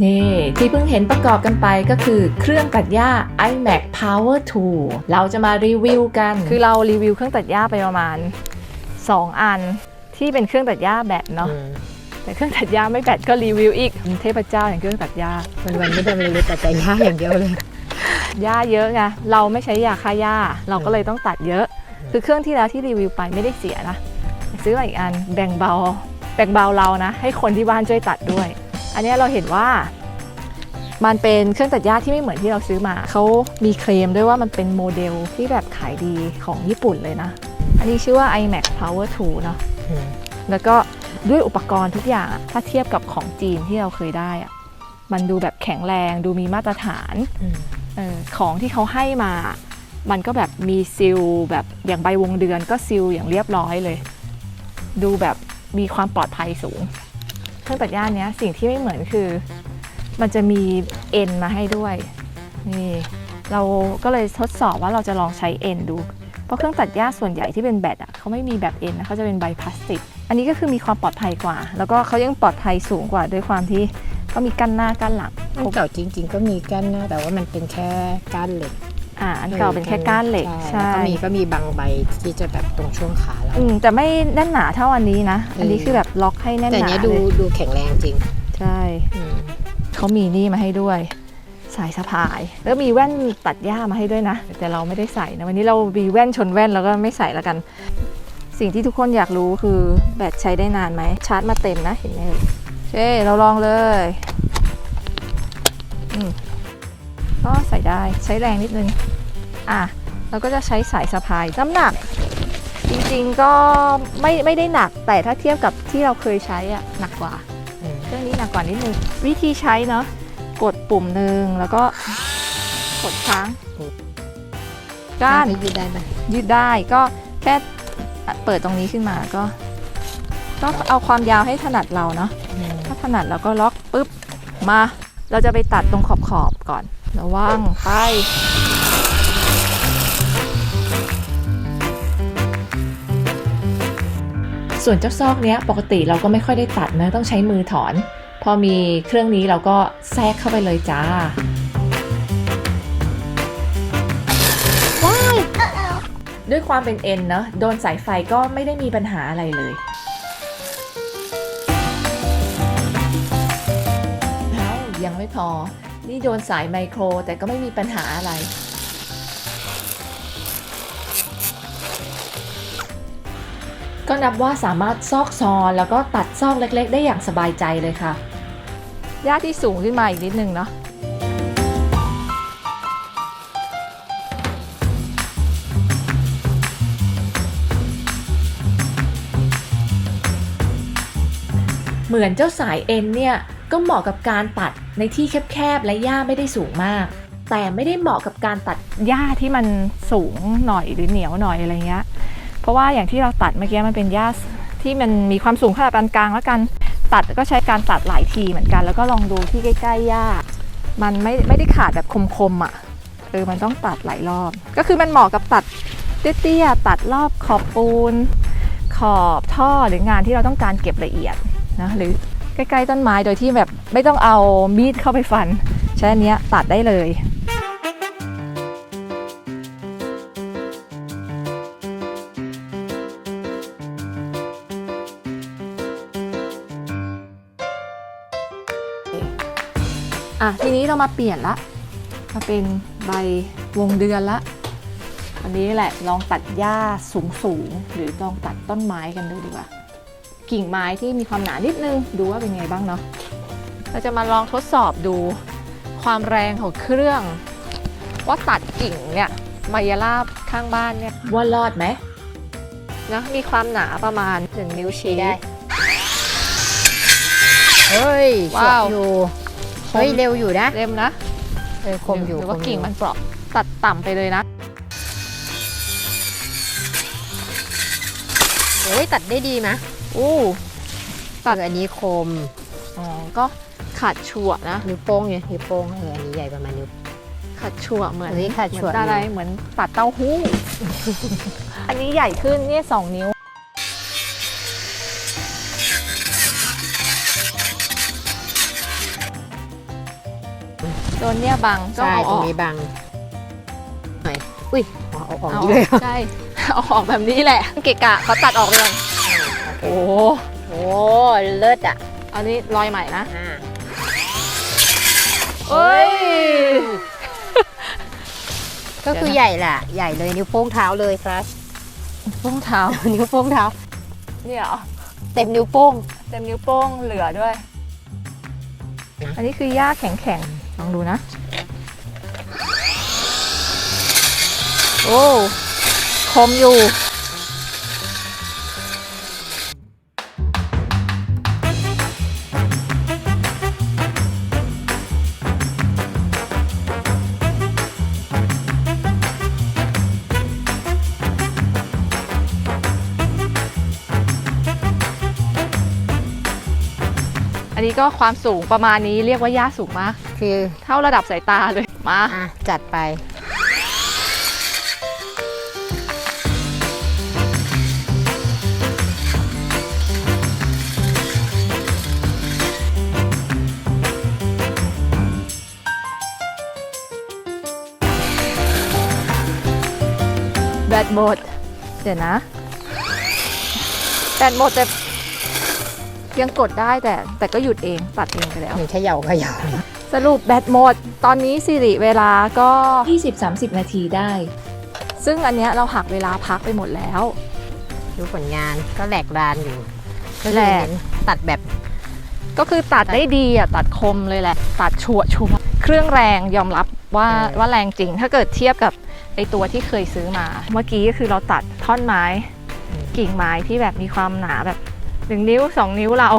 นี่ที่เพิ่งเห็นประกอบกันไปก็คือเครื่องตัดหญ้า iMac Power Tool เราจะมารีวิวกัน คือเรารีวิวเครื่องตัดหญ้าไปประมาณ 2 อันที่เป็นเครื่องตัดหญ้าแบตเนาะอืมแต่เครื่องตัดหญ้าไม่แบตก็รีวิวอีกเทพเจ้าอย่างเครื่องตัดหญ้าวันวันๆไม่ได้ไปเลยแต่ใจยากอย่างเดียวเลยหญ้าเยอะไงเราไม่ใช้ยาฆ่าหญ้าเราก็เลยต้องตัดเยอะ คือเครื่องที่แล้วที่รีวิวไปไม่ได้เสียนะซื้อมาอีกอันแบ่งเบาแบ่งเบาเรานะ ให้คนที่บ้านช่วยตัดด้วย อันเนี้ยเราเห็นว่า มันเป็นเครื่องตัดหญ้าที่ไม่เหมือนที่เราซื้อมา เขามีเคลมด้วยว่ามันเป็นโมเดลที่แบบขายดีของญี่ปุ่นเลยนะ อันนี้ชื่อว่า iMac Power 2 เนาะอืมแล้วก็ด้วยอุปกรณ์ทุกอย่างอะถ้าเทียบกับของจีนที่เราเคยได้อะมันดูแบบแข็งแรงดูมีมาตรฐานอืมเออของที่เขาให้มา มันก็แบบมีซิลแบบอย่างใบวงเดือนก็ซิลอย่างเรียบร้อยเลย ดูแบบมีความปลอดภัยสูง เครื่องตัดหญ้าเนี้ยสิ่งที่ไม่เหมือนคือ มันจะมีเอ็นมาให้ด้วยนี่เราก็เลยทดสอบว่าเราจะลองใช้เอ็นดู เพราะเครื่องตัดหญ้าส่วนใหญ่ที่เป็นแบตอะเขาไม่มีแบบเอ็นนะเขาจะเป็นใบพลาสติก อันนี้ก็คือมีความปลอดภัยกว่า แล้วก็เขายังปลอดภัยสูงกว่าด้วยความที่เขามีกั้นหน้ากั้นหลังอันเก่าจริง ๆ ก็มีกั้นนะแต่ว่ามันเป็นแค่กั้นเหล็ก อ่าอันเก่าเป็นแค่ก้านเหล็กใช่แล้วก็มีก็มีบางใบที่จะแบบตรงช่วงขาเรา อืมแต่ไม่แน่นหนาเท่าอันนี้นะ อันนี้เออคือแบบล็อกให้แน่นหแต่นาเนี้ยดูเลยดูแข็งแรงจริงใช่อืมเขามีนี่มาให้ด้วย สายสะพาย แล้วมีแว่นตัดหญ้ามาให้ด้วยนะ แต่เราไม่ได้ใส่นะวันนี้เรามีแว่นชนแว่นแล้วก็ไม่ใส่แล้วกัน สิ่งที่ทุกคนอยากรู้คือแบตใช้ได้นานไหมชาร์จมาเต็มนะเห็นไหมเอ่ยโอเคเราลองเลย ก็ใส่ได้ใช้แรงนิดนึง อะเราก็จะใช้สายสะพายน้ำหนัก จริงๆก็ไม่ไม่ได้หนักแต่ถ้าเทียบกับที่เราเคยใช้อะหนักกว่าอืมเครื่องนี้หนักกว่านิดนึง วิธีใช้เนาะกดปุ่มหนึ่งแล้วก็กดค้างก้านให้ยืดได้ไหมยืดได้ก็แค่เปิดตรงนี้ขึ้นมาก็ ก็เอาความยาวให้ถนัดเราเนาะอืมถ้าถนัดเราก็ล็อกปุ๊บมา เราจะไปตัดตรงขอบขอบๆก่อน ระวังไปส่วนเจ้าซอกเนี้ยปกติเราก็ไม่ค่อยได้ตัดนะ ต้องใช้มือถอน พอมีเครื่องนี้เราก็แทรกเข้าไปเลยจ้าด้วยความเป็นเอ็นเนอะโดนสายไฟก็ไม่ได้มีปัญหาอะไรเลยแล้วยังไม่พอ นี่โดนสายไมโครแต่ก็ไม่มีปัญหาอะไร ก็นับว่าสามารถซอกซอนแล้วก็ตัดซอกเล็กๆ ได้อย่างสบายใจเลยค่ะหญ้าที่สูงขึ้นมาอีกนิดนึงเนาะเหมือนเจ้าสายเอ็นเนี่ยก็เหมาะกับการตัด ในที่แคบๆ และหญ้าไม่ได้สูงมาก แต่ไม่ได้เหมาะกับการตัดหญ้าที่มันสูงหน่อยหรือเหนียวหน่อยอะไรเงี้ย เพราะว่าอย่างที่เราตัดเมื่อกี้มันเป็นหญ้าที่มันมีความสูงขนาดปานกลางแล้วกัน ตัดก็ใช้การตัดหลายทีเหมือนกัน แล้วก็ลองดูที่ใกล้ๆหญ้า มันไม่ไม่ได้ขาดแบบคมๆอะเออมันต้องตัดหลายรอบ ก็คือมันเหมาะกับตัดเตี้ยๆตัดรอบขอบปูน ขอบท่อหรืองานที่เราต้องการเก็บละเอียดนะหรือ ใกล้ๆต้นไม้โดยที่แบบไม่ต้องเอามีดเข้าไปฟัน ใช้อันนี้ตัดได้เลยอะทีนี้เรามาเปลี่ยนละมาเป็นใบวงเดือนละอันนี้แหละลองตัดหญ้าสูงสูงๆหรือลองตัดต้นไม้กันดูดีกว่า กิ่งไม้ที่มีความหนานิดนึง ดูว่าเป็นไงบ้างเนาะเราจะมาลองทดสอบดูความแรงของเครื่อง ว่าตัดกิ่งเนี่ยมายาลาบข้างบ้านเนี่ยว่ารอดไหมนะมีความหนาประมาณ1นิ้วชี้ได้เฮ้ยว้าวฉกอยู่เฮ้ยเร็วอยู่นะเต็มนะเออคมอยู่หรือว่าคกิ่งมันเปราะตัดต่ำไปเลยนะโอ้ยตัดได้ดีมะ อู้ตัดอันนี้คมอ๋อก็ขัดฉ่วนะนิ้วโป้งเนี่ยนิ้วโป้งเอออันนี้ใหญ่ประมาณนิ้ว ขัดชั่วเหมือนเฮ้ยขัดชั่ว เหมือนอะไรเหมือนตัดเต้าหู้ อันนี้ใหญ่ขึ้นเนี่ยสองนิ้วพโดนเนี่ยบังก็ใช่เอาตอรงอกนี้บังหน่อยอุ้ยอ๋อเอาออกเอานี่เลยเหรอ ใช่เอาออกแบบนี้แหละเกะกะเขาตัดออกไปก่อน โอ้โอ้เลิศอะอันนี้รอยใหม่นะอ่าเอ้ย ก็คือใหญ่แหละใหญ่เลยนิ้วโป้งเท้าเลยครัชรองเท้า นิ้วโป้งเท้า เนี่ยเหรอเต็มนิ้วโป้ง เต็มนิ้วโป้งเหลือด้วยนะอันนี้คือหญ้าแข็งๆลองดูนะ โอ้ คมอยู่ นนี้ก็ความสูงประมาณนี้เรียกว่าหญ้าสูงมาก คือเท่าระดับสายตาเลย มาอะจัดไป แบตหมด เดี๋ยวนะ แบตหมดแต่ ยังกดได้แต่แต่ก็หยุดเองตัดเองไปแล้วเหมือนเขย่าเขย่าสรุปแบตหมด ตอนนี้สิริเวลาก็ 20-30 นาทีได้ ซึ่งอันเนี้ยเราหักเวลาพักไปหมดแล้ว ดูผลงานก็แหลกรานอยู่ก็แหลเลยกเน้นตัดแบบก็คือตัดได้ดีอะตัดคมเลยแหละ ตัดชัวร์ชัวร์เครื่องแรงยอมรับว่าเออว่าแรงจริง ถ้าเกิดเทียบกับไอตัวที่เคยซื้อมา เมื่อกี้ก็คือเราตัดท่อนไม้กิ่งไม้ที่แบบมีความหนาแบบ หนึ่งนิ้วสองนิ้วเรา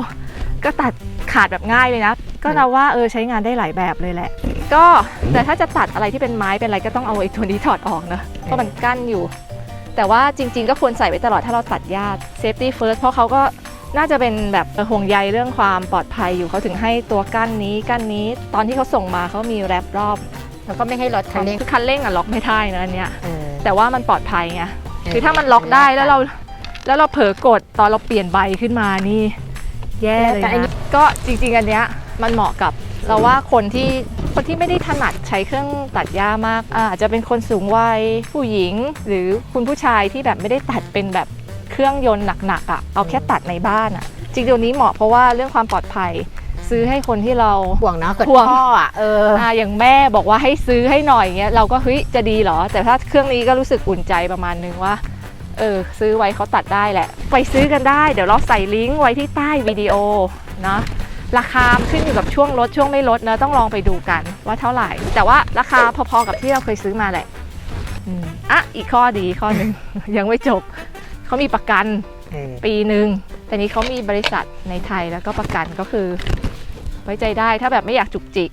ก็ตัดขาดแบบง่ายเลยนะ ก็เราว่าเออใช้งานได้หลายแบบเลยแหละ ก็แต่ถ้าจะตัดอะไรที่เป็นไม้เป็นอะไรก็ต้องเอาไอ้ตัวนี้ถอดออกนะเพราะมันกั้นอยู่ แต่ว่าจริง ๆ ก็ควรใส่ไว้ตลอดถ้าเราตัดหญ้า safety first เพราะเขาก็น่าจะเป็นแบบห่วงใยเรื่องความปลอดภัยอยู่เขาถึงให้ตัวกั้นนี้กั้นนี้ ตอนที่เขาส่งมาเขามีแรปรอบแล้วก็ไม่ให้รถคันเร่งคือคันเร่งอะล็อกไม่ได้นะอันเนี้ยเออแต่ว่ามันปลอดภัยไงคือถ้ามันล็อกได้แล้วเรา แล้วเราเผลอกดตอนเราเปลี่ยนใบขึ้นมานี่ แย่เลยแต่อันนี้นะก็จริงๆอันเนี้ยมันเหมาะกับเราว่าคนที่คนที่ไม่ได้ถนัดใช้เครื่องตัดหญ้ามากอาอาจจะเป็นคนสูงวัยผู้หญิง หรือคุณผู้ชายที่แบบไม่ได้ตัดเป็นแบบเครื่องยนต์หนักๆอะเอาแค่ตัดในบ้านอะ จริงๆเดี๋ยวนี้เหมาะเพราะว่าเรื่องความปลอดภัย ซื้อให้คนที่เราห่วงเนาะเกิดห่วงพ่ออะเอออ่าอย่างแม่บอกว่าให้ซื้อให้หน่อยเงี้ยเราก็เฮ้ยจะดีเหรอ แต่ถ้าเครื่องนี้ก็รู้สึกอุ่นใจประมาณนึงว่า เออซื้อไว้เขาตัดได้แหละ ไปซื้อกันได้ เดี๋ยวเราใส่ลิงก์ไว้ที่ใต้วิดีโอนะราคาขึ้นอยู่กับช่วงลดช่วงไม่ลดนะต้องลองไปดูกันว่าเท่าไหร่ แต่ว่าราคาพอๆกับที่เราเคยซื้อมาแหละอืมอะอีกข้อดีข้อหนึ่งยังไม่จบเขามีประกันเออปีหนึ่งแต่นี้เขามีบริษัทในไทยแล้วก็ประกันก็คือ ไว้ใจได้ถ้าแบบไม่อยากจุกจิก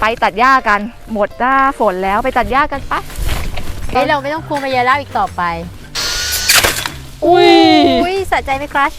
ไปตัดหญ้ากัน หมดหน้าฝนแล้วไปตัดหญ้ากันปะ เฮ้ยเราไม่ต้องควงไปยาลาอีกต่อไป อุ้ย อุ้ยสะใจไหมครัช